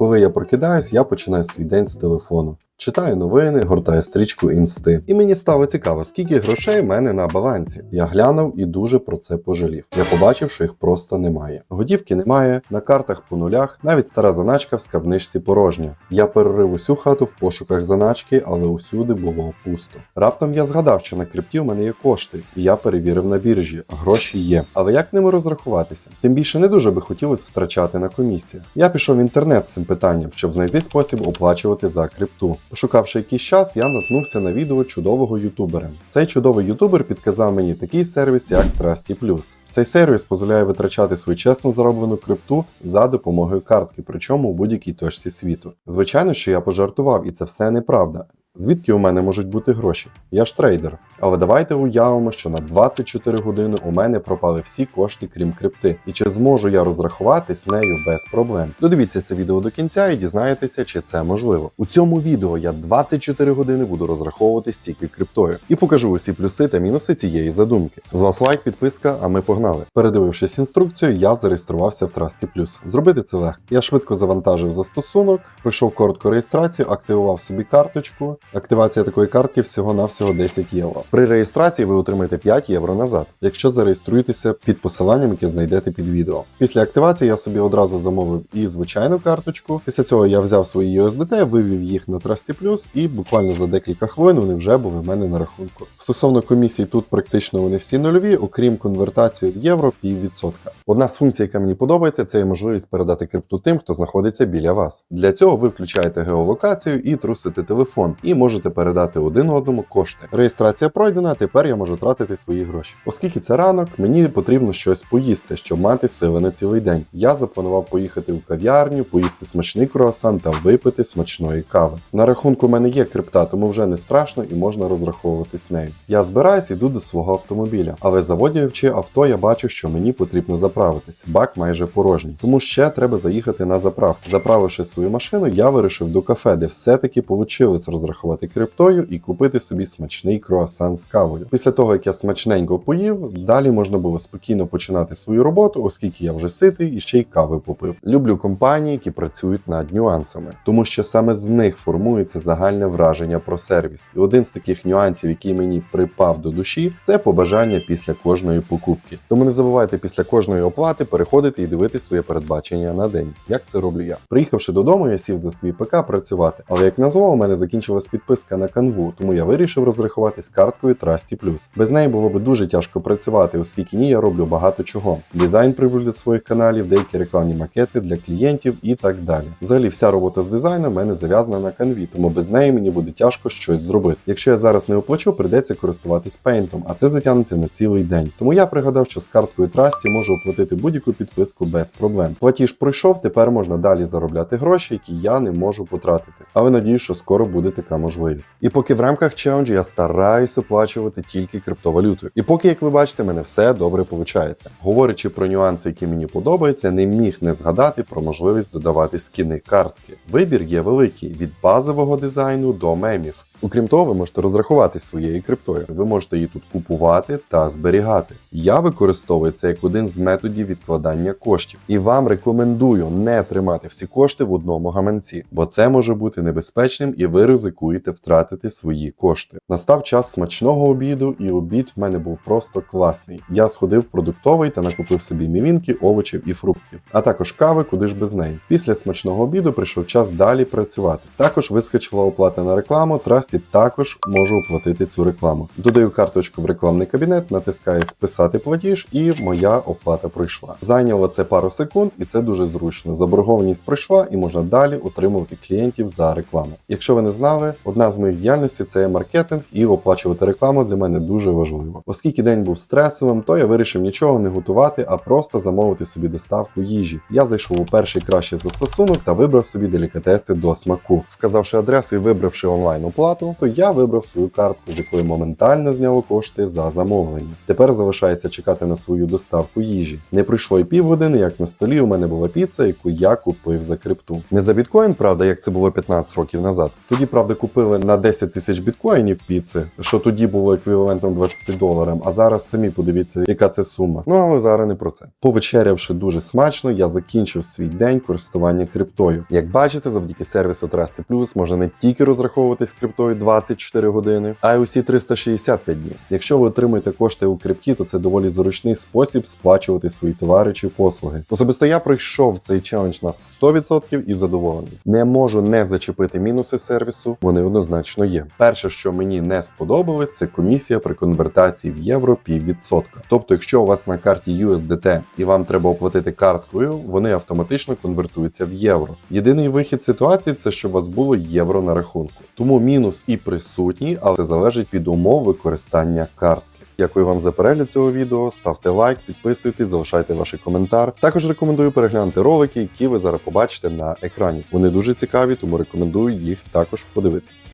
Коли я прокидаюсь, я починаю свій день з телефону. Читаю новини, гортаю стрічку інсти. І мені стало цікаво, скільки грошей в мене на балансі. Я глянув і дуже про це пожалів. Я побачив, що їх просто немає. Готівки немає, на картах по нулях, навіть стара заначка в скарбничці порожня. Я перерив усю хату в пошуках заначки, але усюди було пусто. Раптом я згадав, що на крипті в мене є кошти, і я перевірив на біржі. Гроші є. Але як ними розрахуватися? Тим більше не дуже би хотілося втрачати на комісії. Я пішов в інтернет з цим питанням, щоб знайти спосіб оплачувати за крипту. Пошукавши якийсь час, я наткнувся на відео чудового ютубера. Цей чудовий ютубер підказав мені такий сервіс, як Trusty Цей сервіс дозволяє витрачати свою чесно зароблену крипту за допомогою картки, причому у будь-якій точці світу. Звичайно, що я пожартував, і це все неправда. Звідки у мене можуть бути гроші? Я ж трейдер. Але давайте уявимо, що на 24 години у мене пропали всі кошти, крім крипти. І чи зможу я розрахуватись нею без проблем? Додивіться це відео до кінця і дізнаєтеся, чи це можливо. У цьому відео я 24 години буду розраховуватись тільки криптою і покажу усі плюси та мінуси цієї задумки. З вас лайк, підписка, а ми погнали. Передивившись інструкцію, я зареєструвався в Trusty Зробити це легко. Я швидко завантажив застосунок, пройшов коротку реєстрацію, активував собі карточку. Активація такої картки всього-навсього 10 євро. При реєстрації ви отримаєте 5 євро назад, якщо зареєструєтеся під посиланням, яке знайдете під відео. Після активації я собі одразу замовив і звичайну карточку. Після цього я взяв свої USDT, вивів їх на Trusty і буквально за декілька хвилин вони вже були в мене на рахунку. Стосовно комісій, тут практично вони всі нульові, окрім конвертації в євро піввідсотка. Одна з функцій, яка мені подобається, це є можливість передати крипту тим, хто знаходиться біля вас. Для цього ви включаєте геолокацію і трусите телефон, і можете передати один одному кошти. Реєстрація пройдена, тепер я можу тратити свої гроші. Оскільки це ранок, мені потрібно щось поїсти, щоб мати сили на цілий день. Я запланував поїхати в кав'ярню, поїсти смачний круасан та випити смачної кави. На рахунку в мене є крипта, тому вже не страшно і можна розраховуватись нею. Я збираюсь, іду до свого автомобіля, але заводячи авто, я бачу, що мені потрібно заправитись. Бак майже порожній. Тому ще треба заїхати на заправку. Заправивши свою машину, я вирішив до кафе, де все-таки вийшло розрахувати криптою і купити собі смачний круасан з кавою. Після того, як я смачненько поїв, далі можна було спокійно починати свою роботу, оскільки я вже ситий і ще й кави попив. Люблю компанії, які працюють над нюансами, тому що саме з них формується загальне враження про сервіс. І один з таких нюансів, який мені припав до душі, це побажання після кожної покупки. Тому не забувайте після кожної оплати переходити і дивитися своє передбачення на день. Як це роблю я? Приїхавши додому, я сів за свій ПК працювати, але як назло, у мене закінчилась підписка на канву, тому я вирішив розрахуватись карткою Trusty Без неї було би дуже тяжко працювати, оскільки ні, я роблю багато чого. Дизайн прибуль для своїх каналів, деякі рекламні макети для клієнтів і так далі. Взагалі, вся робота з дизайном в мене зав'язана на канві, тому без неї мені буде тяжко щось зробити. Якщо я зараз не оплачу, прийдеться користуватись пейнтом, а це затягнеться на цілий день. Тому я пригадав, що з карткою Trusty можу оплатити будь-яку підписку без проблем. Платіж пройшов, тепер можна далі заробляти гроші, які я не можу потратити. Але надію, що скоро буде така можливість. І поки в рамках челенджу я стараюсь оплачувати тільки криптовалютою. І поки, як ви бачите, мене все добре виходить. Говорячи про нюанси, які мені подобаються, не міг не згадати про можливість додавати скіни картки. Вибір є великий від базового дизайну до мемів. Окрім того, ви можете розрахуватись своєю криптою. Ви можете її тут купувати та зберігати. Я використовую це як один з методів відкладання коштів, і вам рекомендую не тримати всі кошти в одному гаманці, бо це може бути небезпечним і ви ризикуєте втратити свої кошти. Настав час смачного обіду, і обід в мене був просто класний. Я сходив в продуктовий та накупив собі мівінки, овочів і фруктів, а також кави, куди ж без неї. Після смачного обіду прийшов час далі працювати. Також вискочила оплата на рекламу. Trusty також можу оплатити цю рекламу. Додаю карточку в рекламний кабінет, натискаю списати платіж, і моя оплата пройшла. Зайняло це пару секунд, і це дуже зручно. Заборгованість пройшла, і можна далі отримувати клієнтів за рекламу. Якщо ви не знали, одна з моїх діяльностей це маркетинг, і оплачувати рекламу для мене дуже важливо. Оскільки день був стресовим, то я вирішив нічого не готувати, а просто замовити собі доставку їжі. Я зайшов у перший кращий застосунок та вибрав собі делікатеси до смаку. Вказавши адресу і вибравши онлайн оплату, оплату, то я вибрав свою картку, з якої моментально зняло кошти за замовлення. Тепер залишається чекати на свою доставку їжі. Не пройшло і півгодини, як на столі у мене була піца, яку я купив за крипту. Не за біткоін, правда, як це було 15 років назад. Тоді, правда, купили на 10 тисяч біткоїнів піци, що тоді було еквівалентом 20 доларам. А зараз самі подивіться, яка це сума. Ну але зараз не про це. Повечерявши дуже смачно, я закінчив свій день користування криптою. Як бачите, завдяки сервісу Trusty Plus можна не тільки розраховуватись криптою 24 години, а й усі 365 днів. Якщо ви отримуєте кошти у крипті, то це доволі зручний спосіб сплачувати свої товари чи послуги. Особисто я пройшов цей челендж на 100% і задоволений. Не можу не зачепити мінуси сервісу, вони однозначно є. Перше, що мені не сподобалось, це комісія при конвертації в євро піввідсотка. Тобто, якщо у вас на карті USDT і вам треба оплатити карткою, вони автоматично конвертуються в євро. Єдиний вихід ситуації це щоб у вас було євро на рахунку. Тому мінус і присутній, але це залежить від умов використання картки. Дякую вам за перегляд цього відео. Ставте лайк, підписуйтесь, залишайте ваш коментар. Також рекомендую переглянути ролики, які ви зараз побачите на екрані. Вони дуже цікаві, тому рекомендую їх також подивитися.